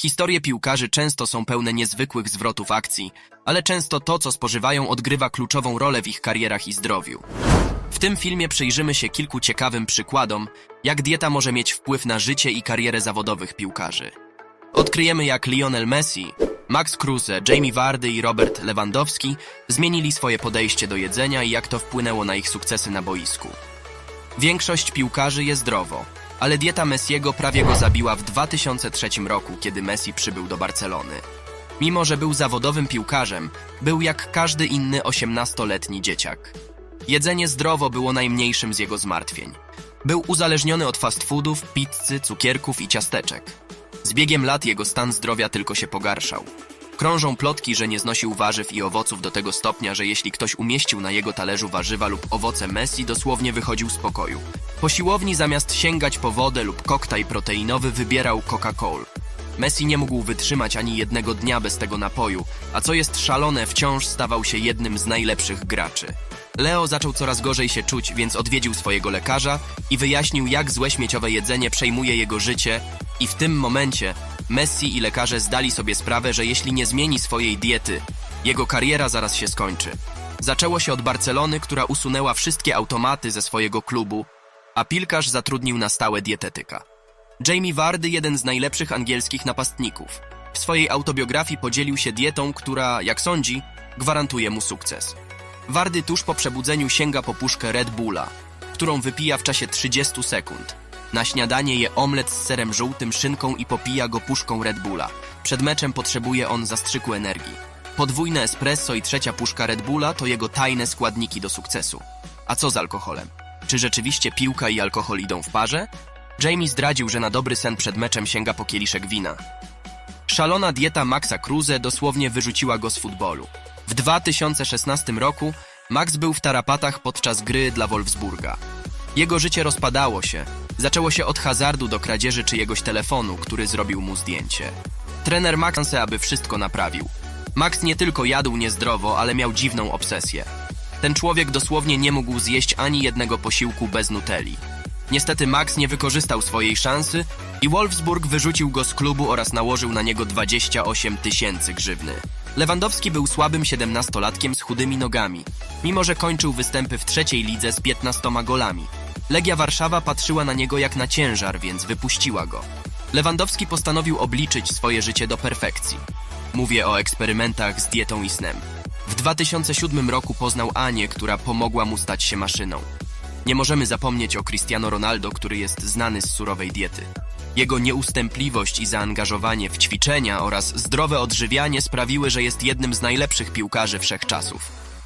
Historie piłkarzy często są pełne niezwykłych zwrotów akcji, ale często to, co spożywają, odgrywa kluczową rolę w ich karierach i zdrowiu. W tym filmie przyjrzymy się kilku ciekawym przykładom, jak dieta może mieć wpływ na życie i karierę zawodowych piłkarzy. Odkryjemy, jak Lionel Messi, Max Kruse, Jamie Vardy i Robert Lewandowski zmienili swoje podejście do jedzenia i jak to wpłynęło na ich sukcesy na boisku. Większość piłkarzy je zdrowo, ale dieta Messiego prawie go zabiła w 2003 roku, kiedy Messi przybył do Barcelony. Mimo, że był zawodowym piłkarzem, był jak każdy inny 18-letni dzieciak. Jedzenie zdrowo było najmniejszym z jego zmartwień. Był uzależniony od fast foodów, pizzy, cukierków i ciasteczek. Z biegiem lat jego stan zdrowia tylko się pogarszał. Krążą plotki, że nie znosił warzyw i owoców do tego stopnia, że jeśli ktoś umieścił na jego talerzu warzywa lub owoce Messi, dosłownie wychodził z pokoju. Po siłowni zamiast sięgać po wodę lub koktajl proteinowy wybierał Coca-Colę. Messi nie mógł wytrzymać ani jednego dnia bez tego napoju, a co jest szalone, wciąż stawał się jednym z najlepszych graczy. Leo zaczął coraz gorzej się czuć, więc odwiedził swojego lekarza i wyjaśnił, jak złe śmieciowe jedzenie przejmuje jego życie i w tym momencie Messi i lekarze zdali sobie sprawę, że jeśli nie zmieni swojej diety, jego kariera zaraz się skończy. Zaczęło się od Barcelony, która usunęła wszystkie automaty ze swojego klubu, a piłkarz zatrudnił na stałe dietetyka. Jamie Vardy, jeden z najlepszych angielskich napastników. W swojej autobiografii podzielił się dietą, która, jak sądzi, gwarantuje mu sukces. Vardy tuż po przebudzeniu sięga po puszkę Red Bulla, którą wypija w czasie 30 sekund. Na śniadanie je omlet z serem żółtym, szynką i popija go puszką Red Bulla. Przed meczem potrzebuje on zastrzyku energii. Podwójne espresso i trzecia puszka Red Bulla to jego tajne składniki do sukcesu. A co z alkoholem? Czy rzeczywiście piłka i alkohol idą w parze? Jamie zdradził, że na dobry sen przed meczem sięga po kieliszek wina. Szalona dieta Maxa Kruse dosłownie wyrzuciła go z futbolu. W 2016 roku Max był w tarapatach podczas gry dla Wolfsburga. Jego życie rozpadało się. Zaczęło się od hazardu do kradzieży czyjegoś telefonu, który zrobił mu zdjęcie. Trener Max szansę, aby wszystko naprawił. Max nie tylko jadł niezdrowo, ale miał dziwną obsesję. Ten człowiek dosłownie nie mógł zjeść ani jednego posiłku bez nutelli. Niestety Max nie wykorzystał swojej szansy i Wolfsburg wyrzucił go z klubu oraz nałożył na niego 28 tysięcy grzywny. Lewandowski był słabym 17-latkiem z chudymi nogami, mimo że kończył występy w trzeciej lidze z 15 golami. Legia Warszawa patrzyła na niego jak na ciężar, więc wypuściła go. Lewandowski postanowił obliczyć swoje życie do perfekcji. Mówię o eksperymentach z dietą i snem. W 2007 roku poznał Anię, która pomogła mu stać się maszyną. Nie możemy zapomnieć o Cristiano Ronaldo, który jest znany z surowej diety. Jego nieustępliwość i zaangażowanie w ćwiczenia oraz zdrowe odżywianie sprawiły, że jest jednym z najlepszych piłkarzy wszechczasów.